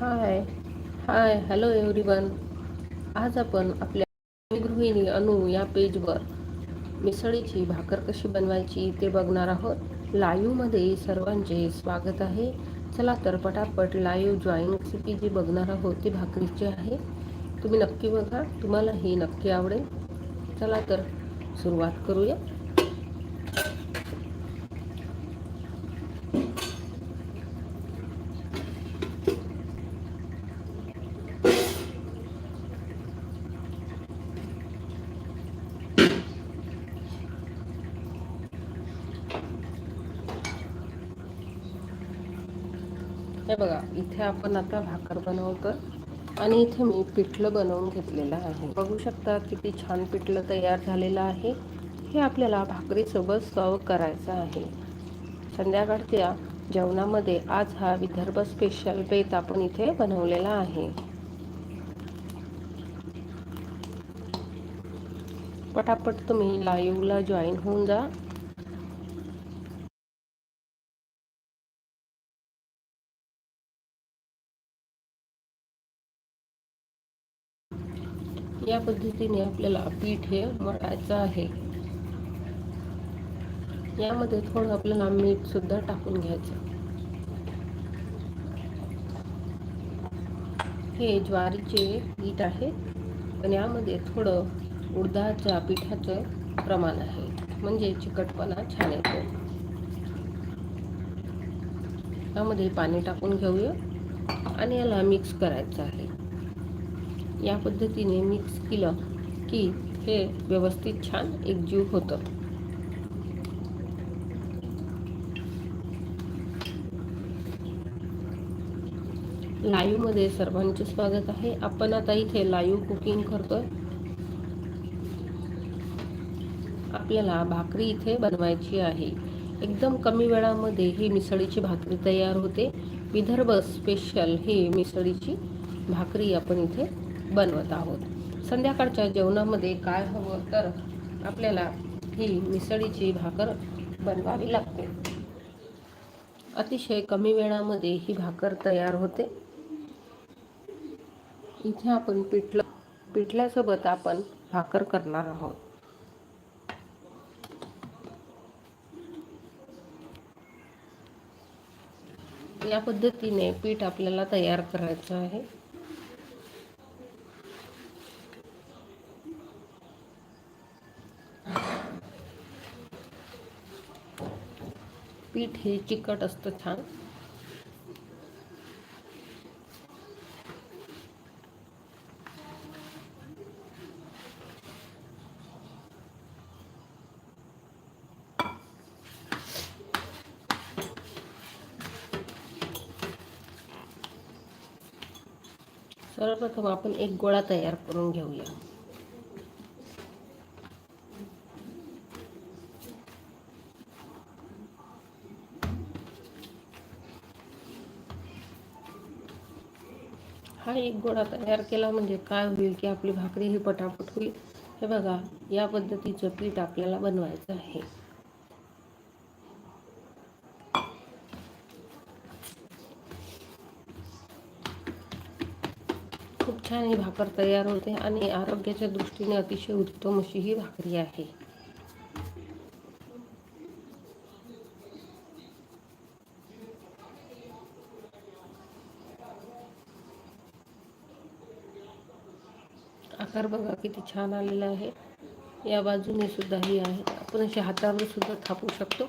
हाय hi hello everyone आज आपण आपल्या गृहिणी अनु या पेजवर मिसळीची भाकर कशी बनवायची ते बघणार आहोत. लाईव्हमध्ये सर्वांचे स्वागत आहे. चला तर पटापट लाईव्ह जॉईन रेसिपी जी बघणार आहोत ती भाकरीची आहे. तुम्ही नक्की बघा. तुम्हाला ही नक्की आवडेल. चला तर सुरुवात करूया. हे बघा इथे आपण आता भाकर बनवतो आणि इथे मी पिठलं बनवून घेतलेलं आहे. बघू शकता किती छान पिठलं तयार झालेलं आहे. हे आपल्याला भाकरीसोबत सर्व करायचं आहे. संध्याकाळच्या जेवणामध्ये आज हा विदर्भ स्पेशल बेत आपण इथे बनवलेला आहे. पटापट तुम्ही लाईव्हला जॉईन होऊन जा या पद्धतीने आपल्याला पीठ हे मळायचं आहे. यामध्ये थोडं आपल्याला मीठ सुद्धा टाकून घ्यायचं. हे ज्वारीचे पीठ आहे पण यामध्ये थोडं उडदाच्या पिठाचं प्रमाण आहे. म्हणजे चिकटपणा छान येतो. यामध्ये पाणी टाकून घेऊया आणि याला मिक्स करायचं आहे. या पद्धतीने मिक्स केलं की हे व्यवस्थित छान एकजीव होतं. लाईव्हमध्ये सर्वांचे स्वागत आहे. आपण आता इथे लाईव्ह कुकिंग करतोय. आपल्याला भाकरी इथे बनवायची आहे. एकदम कमी वेळामध्ये ही मिसळीची भाकरी तयार होते. विदर्भ स्पेशल ही मिसळीची भाकरी आपण इथे बनवत आहोत. संध्याकाळच्या जेवणामध्ये काय हवं तर आपल्याला ही मिसळीची भाकर बनवावी लागते. अतिशय कमी वेळामध्ये ही भाकर तयार होते. इथे आपण पिठलं पिठल्यासोबत आपण भाकर करणार आहोत. या पद्धतीने पीठ आपल्याला तयार करायचं आहे. पीठ हे चिकट असतं छान. सर्वप्रथम आपण एक गोळा तयार करून घेऊया. हा एक गोळा तयार केला म्हणजे काय होईल की आपली भाकरी ही पटापट होईल. हे बघा या पद्धतीचं पीठ आपल्याला बनवायचं आहे. खूप छान ही भाकर तयार होते आणि आरोग्याच्या दृष्टीने अतिशय उत्तम अशी ही भाकरी आहे. आकार बघा किती छान आलेला आहे. या बाजूने सुद्धा ही आहे. आपण अशी हातावर सुद्धा थापू शकतो.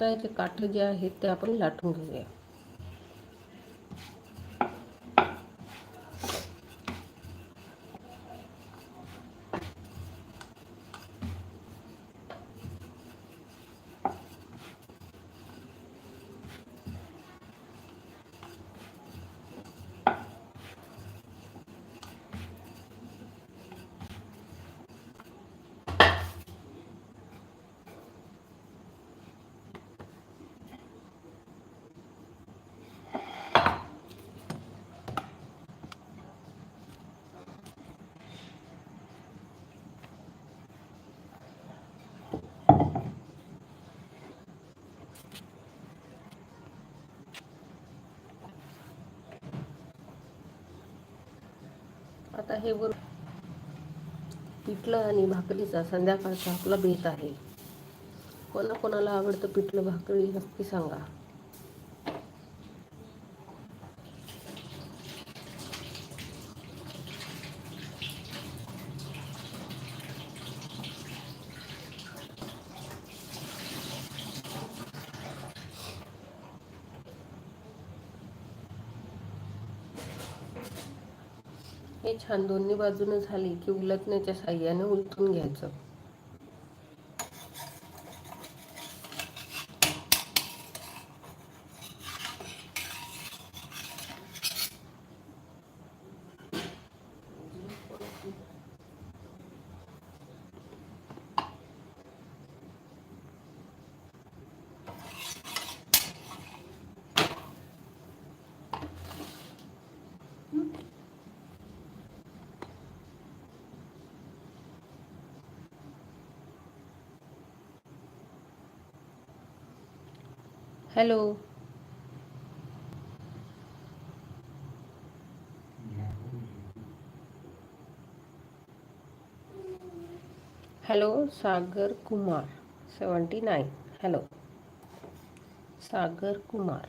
आता याचे काठ जे आहेत ते आपण लाटून घेऊया. आता हे वर पिठलं आणि भाकरीचा संध्याकाळचा आपला बेत आहे. कोणाकोणाला आवडतं पिठलं भाकरी नक्की सांगा. हे छान दोन्ही बाजूने झाली की उलटण्याच्या साह्याने उलटून घ्यायचं. Hello. Hello Sagar Kumar seventy nine. Hello. Sagar Kumar.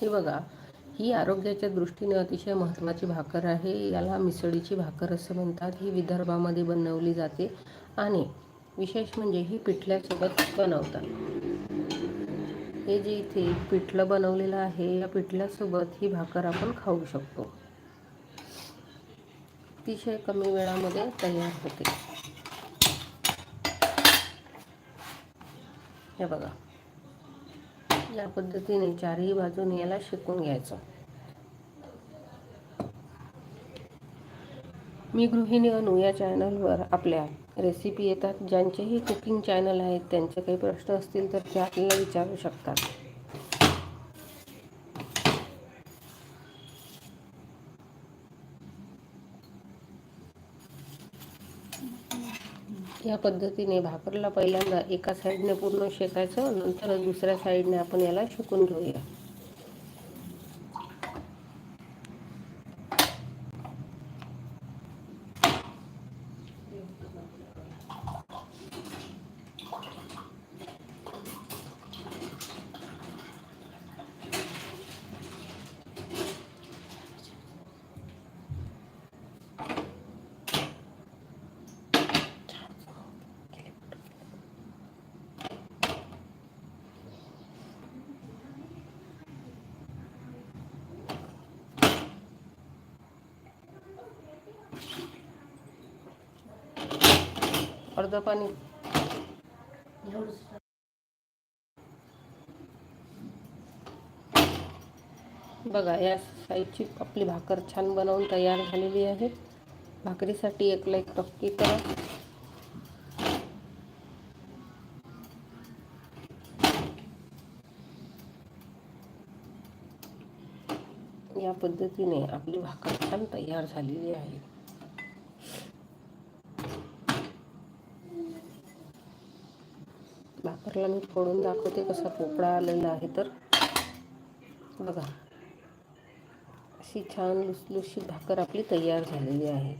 हे बघा ही आरोग्याच्या दृष्टीने अतिशय महत्त्वाची भाकर आहे. याला मिसळीची भाकर असं म्हणतात. ही विदर्भामध्ये बनवली जाते आणि विशेष म्हणजे ही पिठल्यासोबत बनवतात. हे जे इथे पिठलं बनवलेलं आहे या पिठल्यासोबत ही भाकर आपण खाऊ शकतो. अतिशय कमी वेळामध्ये तयार होते. हे बघा. या पद्धतीने चारही बाजूने याला शिकून घ्यायचं? मी गृहिणी अनु या चॅनलवर आपल्या रेसिपी येतात. ज्यांचेही कुकिंग चॅनल आहेत त्यांचे काही प्रश्न असतील तर ते आपल्याला विचारू शकतात. या पद्धतीने भाकरला पहिल्यांदा एका साईडने पूर्ण शेकायचं नंतर दुसऱ्या साईडने आपण याला शेकून घेऊया. अर्ध पाणी. बघा या साईजची आपली भाकर छान बनवून तयार झालेली आहे. भाकरीसाठी एक लाईक नक्की करा. या पद्धतीने आपली भाकर छान तयार झालेली आहे. भाकरला मी फोडून दाखवते कसा पोपळा आहे तर. बघा. अशी छान लुसलुशीत भाकर आपली तयार झालेली आहे.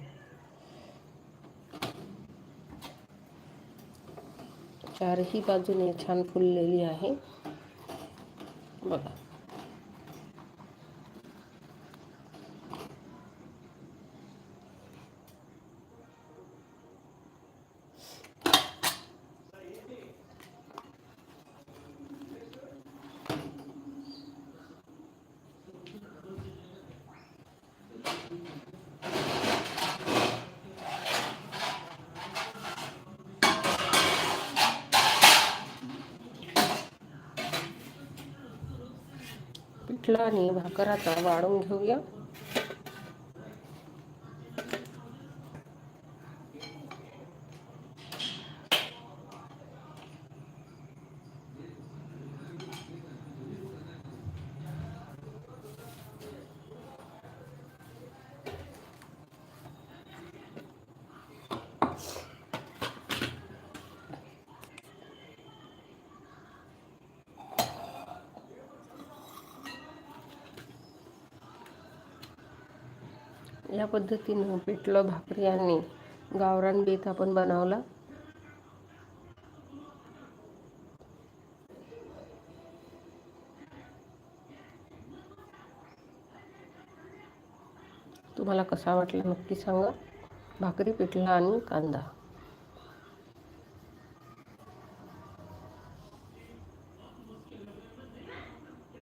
चारही बाजूने छान फुललेली है बघा. पिठला आणि भाकर आता वाढून घेऊया. या पद्धतीनं पिठलं भाकरी आणि गावरान बेत आपण बनवला. तुम्हाला कसा वाटला नक्की सांगा. भाकरी पिठला आणि कांदा.